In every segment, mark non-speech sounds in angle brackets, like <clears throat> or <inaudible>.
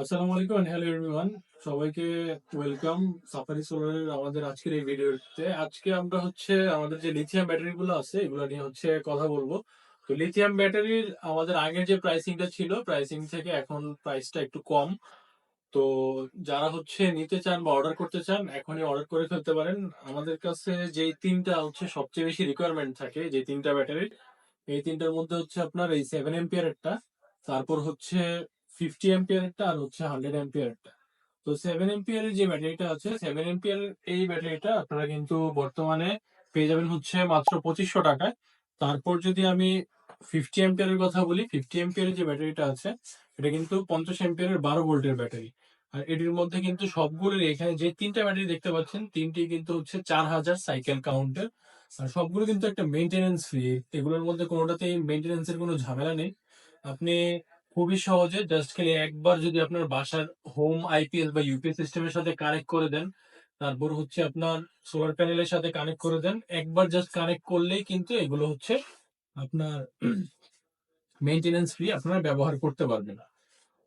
আসসালামু আলাইকুম and hello everyone সবাইকে ওয়েলকাম সাফারি সোলারের আমাদের আজকের এই ভিডিওতে। আজকে আমরা হচ্ছে আমাদের যে লিথিয়াম ব্যাটারি গুলো আছে, এগুলো নিয়ে হচ্ছে কথা বলব। তো লিথিয়াম ব্যাটারির আমাদের আগের যে প্রাইসিংটা ছিল প্রাইসিং থেকে এখন প্রাইসটা একটু কম। তো যারা হচ্ছে নিতে চান বা অর্ডার করতে চান, এখনই অর্ডার করে ফেলতে পারেন। আমাদের কাছে যেই তিনটা হচ্ছে সবচেয়ে বেশি রিকোয়ারমেন্ট থাকে যে তিনটা ব্যাটারির এই তিনটার মধ্যে হচ্ছে আপনার এই সেভেন এম্পিয়ারেরটা তারপর হচ্ছে ফিফটি এম্পিয়ারেরটা আর হচ্ছে হান্ড্রেড এম্পিয়ারেরটা তো সেভেন এম্পিয়ারের যে ব্যাটারিটা আছে সেভেন এম্পিয়ার এই ব্যাটারিটা আপনারা কিন্তু বর্তমানে পেয়ে যাবেন হচ্ছে মাত্র পঁচিশশো টাকায়। তারপর যদি আমি ফিফটি এম্পিয়ারের কথা বলি ফিফটি এম্পিয়ারের যে ব্যাটারিটা আছে, এটা কিন্তু পঞ্চাশ এম্পিয়ারের বারো ভোল্টের ব্যাটারি। আর এটির মধ্যে কিন্তু সবগুলোর এখানে যে তিনটা ব্যাটারি দেখতে পাচ্ছেন, তিনটি কিন্তু হচ্ছে চার হাজার সাইকেল কাউন্টের আর সবগুলো কিন্তু একটা মেনটেনেন্স ফ্রি এগুলোর মধ্যে কোনোটাতেই মেনটেনেন্সের কোনো ঝামেলা নেই। আপনি খুবই সহজে জাস্ট খালি একবার যদি আপনার বাসার হোম আইপিএস বা ইউপিএস সিস্টেমের সাথে কানেক্ট করে দেন, তারপর হচ্ছে আপনার সোলার প্যানেলের সাথে কানেক্ট করে দেন, একবার জাস্ট কানেক্ট করলেই কিন্তু এগুলো হচ্ছে আপনার <clears throat> মেনটেনেন্স ফ্রি আপনারা ব্যবহার করতে পারবেন।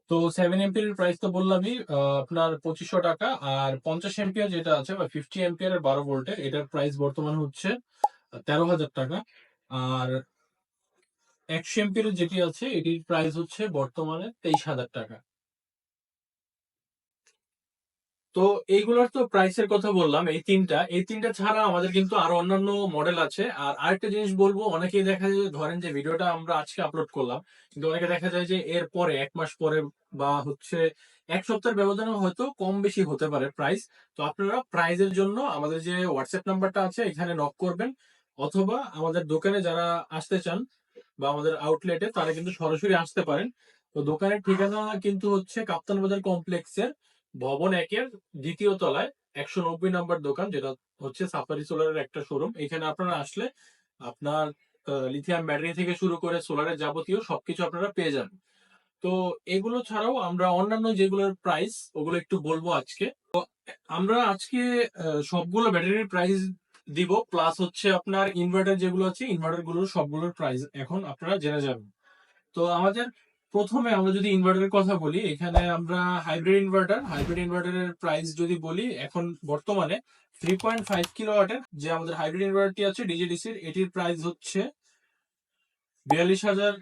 তো সেভেন এমপিয়ার প্রাইস তো বললামই আপনার পঁচিশশো টাকা আর পঞ্চাশ এমপিয়ার যেটা আছে বা ফিফটি এমপিয়ার বারো ভোল্টের এটার প্রাইস বর্তমান হচ্ছে তেরো হাজার টাকা। আর একশো এমপিয়ার যেটি আছে, এটির প্রাইস হচ্ছে বর্তমানে তেইশ হাজার টাকা। তো এইগুলোর তো প্রাইসের কথা বললাম, এই তিনটা। এই তিনটা ছাড়া আমাদের কিন্তু আরও অন্যান্য মডেল আছে। আর আরেকটা জিনিস বলব, অনেকেই দেখা যায় ধরেন যে ভিডিওটা আমরা আজকে আপলোড করলাম, কিন্তু অনেকে দেখা যায় যে, এর পরে, এক মাস পরে বা হচ্ছে এক সপ্তাহের ব্যবধানে হয়তো কম বেশি হতে পারে প্রাইস তো আপনারা প্রাইজের জন্য আমাদের যে হোয়াটসঅ্যাপ নাম্বারটা আছে, এখানে নক করবেন। অথবা আমাদের দোকানে যারা আসতে চান বা আমাদের আউটলেটে তারা কিন্তু সরাসরি আসতে পারেন। তো দোকানের ঠিকানা কিন্তু হচ্ছে কাপ্তান বাজার কমপ্লেক্সের ভবন একের দ্বিতীয় তলায়, একশো নব্বই নম্বর দোকান, যেটা হচ্ছে সাফারি সোলারের একটা শোরুম এখানে আপনারা আসলে আপনার লিথিয়াম ব্যাটারি থেকে শুরু করে সোলারের যাবতীয় সবকিছু আপনারা পেয়ে যাবেন তো এগুলো ছাড়াও আমরা অন্যান্য যেগুলোর প্রাইস ওগুলো একটু বলব আজকে। আমরা আজকে সবগুলো ব্যাটারির প্রাইস দিব প্লাস হচ্ছে আপনার ইনভার্টার যেগুলো আছে ইনভার্টারগুলোর সবগুলোর প্রাইস এখন আপনারা জেনে যাবেন। তো আমাদের প্রথমে আমরা যদি ইনভার্টারের কথা বলি, এখানে আমরা হাইব্রিড ইনভার্টার হাইব্রিড ইনভার্টারের প্রাইস যদি বলি, এখন বর্তমানে থ্রি পয়েন্ট ফাইভ কিলো ওয়াটের যে আমাদের হাইব্রিড ইনভার্টারটি আছে ডিজিডিসির এটির প্রাইস হচ্ছে বিয়াল্লিশ হাজার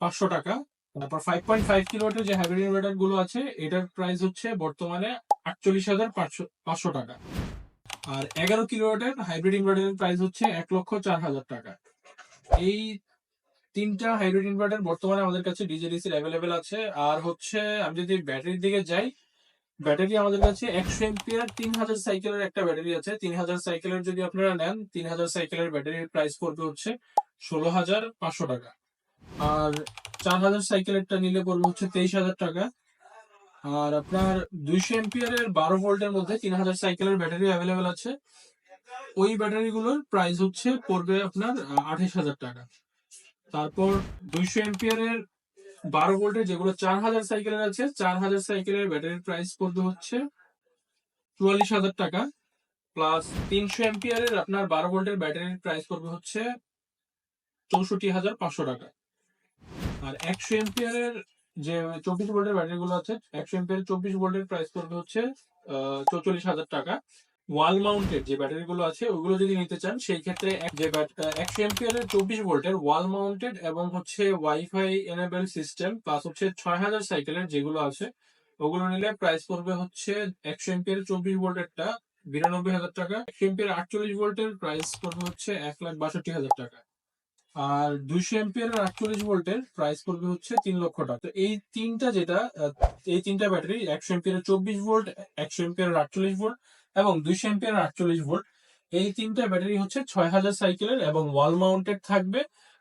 পাঁচশো টাকা। তারপর ফাইভ পয়েন্ট ফাইভ কিলো ওয়াটের যে হাইব্রিড ইনভার্টারগুলো আছে, এটার প্রাইস হচ্ছে বর্তমানে আটচল্লিশ হাজার পাঁচশো পাঁচশো টাকা। আর এগারো কিলো ওয়াটের হাইব্রিড ইনভার্টারের প্রাইস হচ্ছে এক লক্ষ চার হাজার টাকা। এই তিনটা হাইব্রিড ইনভার্টার বর্তমানে আমাদের কাছে ডিজেডিসির অ্যাভেলেবেল আছে। আর হচ্ছে আমি যদি ব্যাটারির দিকে যাই ব্যাটারি আমাদের কাছে একশো এমপিয়ার তিন হাজার সাইকেলের একটা ব্যাটারি আছে। তিন হাজার সাইকেলের যদি আপনারা নেন, তিন হাজার সাইকেলের ব্যাটারির প্রাইস পড়বে হচ্ছে ষোলো হাজার পাঁচশো টাকা। আর চার হাজার সাইকেলেরটা নিলে পড়বে হচ্ছে তেইশ হাজার টাকা। আর আপনার দুইশো এমপিয়ারের বারো ভোল্টের মধ্যে তিন হাজার সাইকেলের ব্যাটারি অ্যাভেলেবেল আছে। ওই ব্যাটারিগুলোর প্রাইস হচ্ছে পড়বে আপনার আঠাশ হাজার টাকা। তারপর দুইশো এমপিয়ারের বারো ভোল্টের যেগুলো চার হাজার সাইকেলের আছে, চার হাজার সাইকেলের ব্যাটারির প্রাইস পড়বে হচ্ছে চুয়াল্লিশ হাজার টাকা। প্লাস তিনশো এমপিয়ারের আপনার বারো ভোল্টের ব্যাটারির প্রাইস পড়বে হচ্ছে চৌষট্টি হাজার পাঁচশো টাকা। আর একশো এমপিয়ারের যে চব্বিশ ভোল্টের ব্যাটারি গুলো আছে, একশো এমপিয়ারের চব্বিশ ভোল্টের প্রাইস পড়বে হচ্ছে চৌচল্লিশ হাজার টাকা। ওয়াল মাউন্টেড যে ব্যাটারি গুলো আছে, ওগুলো যদি নিতে চান, সেই ক্ষেত্রে যে একশো এমপিয়ারের চব্বিশ ভোল্টের ওয়াল মাউন্টেড এবং হচ্ছে ওয়াইফাই এনেবেল সিস্টেম প্লাস হচ্ছে ছয় হাজার সাইকেলের যেগুলো আছে, ওগুলো নিলে প্রাইস পড়বে হচ্ছে একশো এমপিয়ারের চব্বিশ ভোল্টেরটা বিরানব্বই হাজার টাকা, একশো এমপিয়ার আটচল্লিশ ভোল্টের প্রাইস পড়বে হচ্ছে এক লাখ বাষট্টি হাজার টাকা। আর দুইশো এমপিয়ার আটচল্লিশ ভোল্টের প্রাইস পড়বে হচ্ছে তিন লক্ষ টাকা। তো এই তিনটা যেটা এই তিনটা ব্যাটারি একশো এমপিয়ার চব্বিশ ভোল্ট একশো এমপিয়ার আটচল্লিশ ভোল্ট এবং দুইশো এমপিয়ার আটচল্লিশ ভোল্ট এই তিনটা ব্যাটারি হচ্ছে ছয় হাজার সাইকেলের এবং ওয়াল মাউন্টেড থাকবে।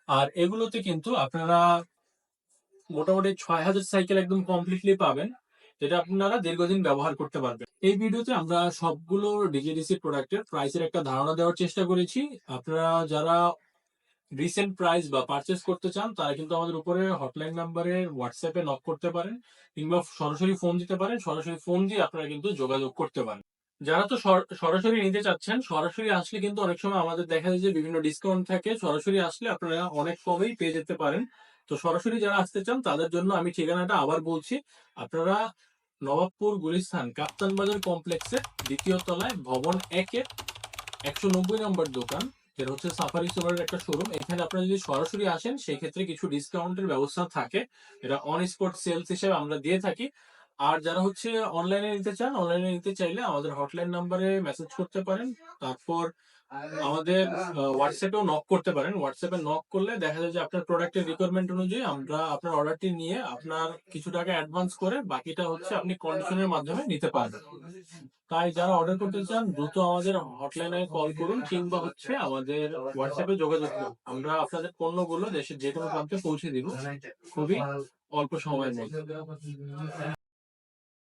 আর এগুলোতে কিন্তু আপনারা মোটামুটি ছয় হাজার সাইকেল একদম কমপ্লিটলি পাবেন, যেটা আপনারা দীর্ঘদিন ব্যবহার করতে পারবেন। এই ভিডিওতে আমরা সবগুলো ডিজিডিসি প্রোডাক্টের প্রাইসের একটা ধারণা দেওয়ার চেষ্টা করেছি। আপনারা যারা রিসেন্ট প্রাইস বা পারচেস করতে চান, তারা কিন্তু আমাদের উপরে হটলাইন নাম্বারে হোয়াটসঅ্যাপে নক করতে পারেন কিংবা সরাসরি ফোন দিতে পারেন। সরাসরি ফোন দিয়ে আপনারা কিন্তু যোগাযোগ করতে পারেন। যারা তো সর- সরাসরি নিতে চাচ্ছেন, সরাসরি আসলে কিন্তু অনেক সময় আমাদের দেখা যায় যে বিভিন্ন ডিসকাউন্ট থাকে। সরাসরি আসলে আপনারা অনেক কমেই পেয়ে যেতে পারেন। তো সরাসরি যারা আসতে চান, তাদের জন্য আমি ঠিকানাটা আবার বলছি। আপনারা নবাবপুর গুলিস্তান কাপ্তান বাজার কমপ্লেক্সের দ্বিতীয় তলায় ভবন একের একশো নব্বই নম্বর দোকান। যেটা হচ্ছে সাফারি সুপারের একটা শোরুম এখানে আপনারা যদি সরাসরি আসেন সেই ক্ষেত্রে কিছু ডিসকাউন্টের ব্যবস্থা থাকে। এটা অন স্পট সেলস হিসেবে আমরা দিয়ে থাকি। আর যারা হচ্ছে অনলাইনে নিতে চান অনলাইনে নিতে চাইলে আমাদের হটলাইন নাম্বারে মেসেজ করতে পারেন। তারপর আমাদের হোয়াটসঅ্যাপেও নক করতে পারেন। হোয়াটসঅ্যাপে নক করলে দেখা যায় যে আপনার প্রোডাক্টের রিকোয়ারমেন্ট অনুযায়ী আমরা আপনার অর্ডারটি নিয়ে আপনার কিছু টাকা অ্যাডভান্স করে বাকিটা হচ্ছে আপনি কন্ডিশনের মাধ্যমে নিতে পারবেন। তাই যারা অর্ডার করতে চান, দ্রুত আমাদের হটলাইনে কল করুন কিংবা হচ্ছে আমাদের হোয়াটসঅ্যাপে যোগাযোগ করুন। আমরা আপনাদের পণ্যগুলো দেশের যে কোনো প্রান্তে পৌঁছে দিব। খুবই অল্প সময়ের মধ্যে।